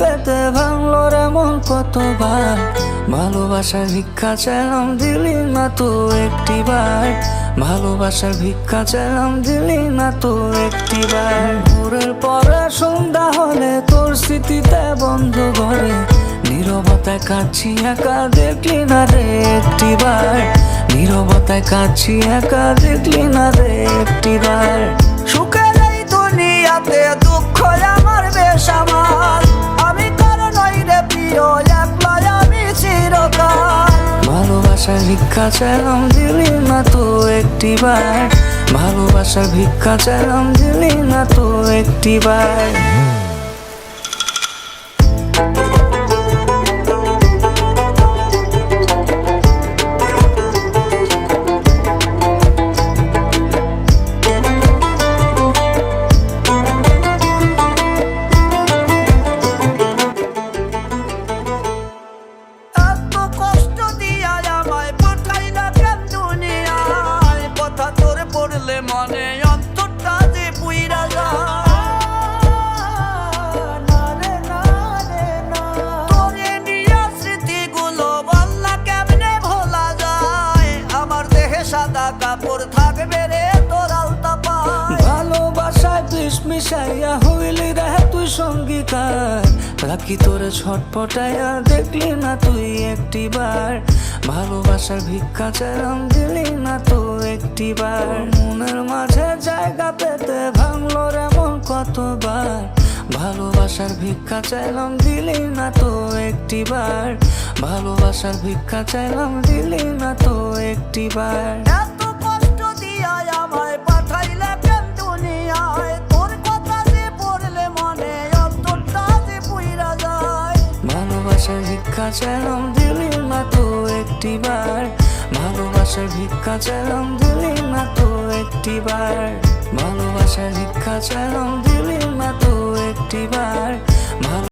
পেতে ভাঙলো রে মন কতবার? ভালোবাসার ভিক্ষা চাইলাম, দিলি না তো একটিবার। ভালোবাসার ভিক্ষা চাইলাম, দিলি না তো একটিবার। ভোরের পরে সন্ধ্যা হলে তোর স্মৃতিতে বন্ধ ঘরে। নীরবতায় কাছি একা, দেখলি না রে একটি একটিবার। নীরবতায় কাছি একা, দেখলি না রে একটি একটিবার। সুখের এই দুনিয়াতে দুঃখ চিরকাল। ভালোবাসার ভিক্ষা চাইলাম দিলি না তো একটিবার। ভালোবাসার ভিক্ষা চাইলাম দিলি না তো একটিবার। সাদা কাপড় থাকবে রে তোর পায়। ভালোবাসায় মিশাইয়া হইলি তুই সঙ্গীকার রাখি তোরে ছটপটাইয়া দেখলি না তুই একটিবার। ভালোবাসার ভিক্ষা চাইলাম দিলি না তো একটিবার। মনের মাঝে জায়গা পেতে ভাঙলো রে মন কতবার। ভালোবাসার ভিক্ষা চাইলাম দিলি না তো একটিবার। ভালোবাসার ভিক্ষা চাইলাম দিলি না তো একটিবার। এত কষ্ট দিয়া আমায় পাঠাইলে কেন দুনিয়ায়। তোর কথা যে পড়লে মনে অন্তরটা যে পুইরা যায়। ভালোবাসার ভিক্ষা চাইলাম দিলি না তো একটিবার। ভালোবাসার ভিক্ষা চাইলাম দিলি না তো একটিবার। ভালোবাসার ভিক্ষা চাইলাম দিলি না তো একটিবার।